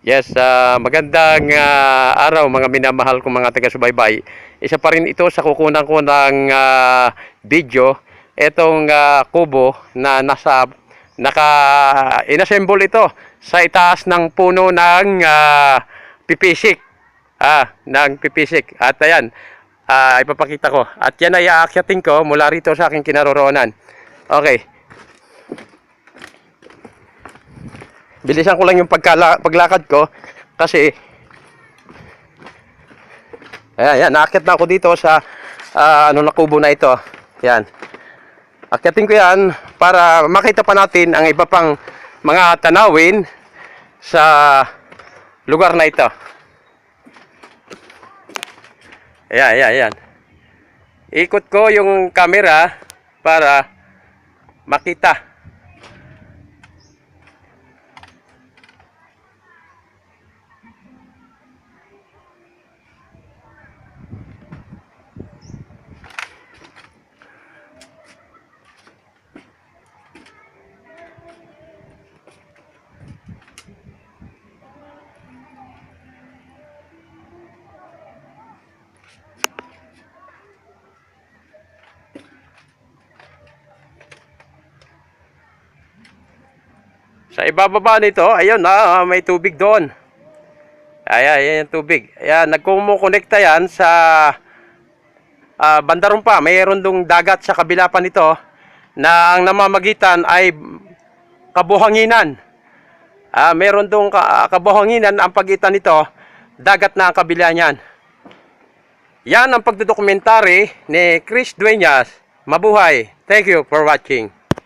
Yes, ah, magandang ah, araw mga minamahal kong mga taga-subaybay. Isa pa rin ito sa kukunan ko ng ah, video. Itong ah, kubo na nasa naka inassemble ito sa itaas ng puno ng ah, pipisik. Ah, ng pipisik. At ayan, ah, ipapakita ko. At yan ay aakyatin ko mula rito sa aking kinaroroonan. Okay. Bilisan ko lang yung pagkala, paglakad ko kasi Ayan, yan, naakyat na ako dito sa ah, ano na kubo na ito. Yan. Akyatin ko yan para makita pa natin ang iba pang mga tanawin sa lugar na ito. Ayan, ayan, ayan. Ikot ko yung camera para makita. Sa ibababa nito, ayun na, may tubig doon. Ayan, ayan yung tubig. Ayan, nagkumukonekta yan sa uh, bandaron pa. Mayroon dong dagat sa kabila pa nito na ang namamagitan ay kabuhanginan. Ah, meron dong ka- kabuhanginan ang pagitan nito, dagat na ang kabila niyan. Yan ang pagdodokumentary ni Chris Dueñas. Mabuhay. Thank you for watching.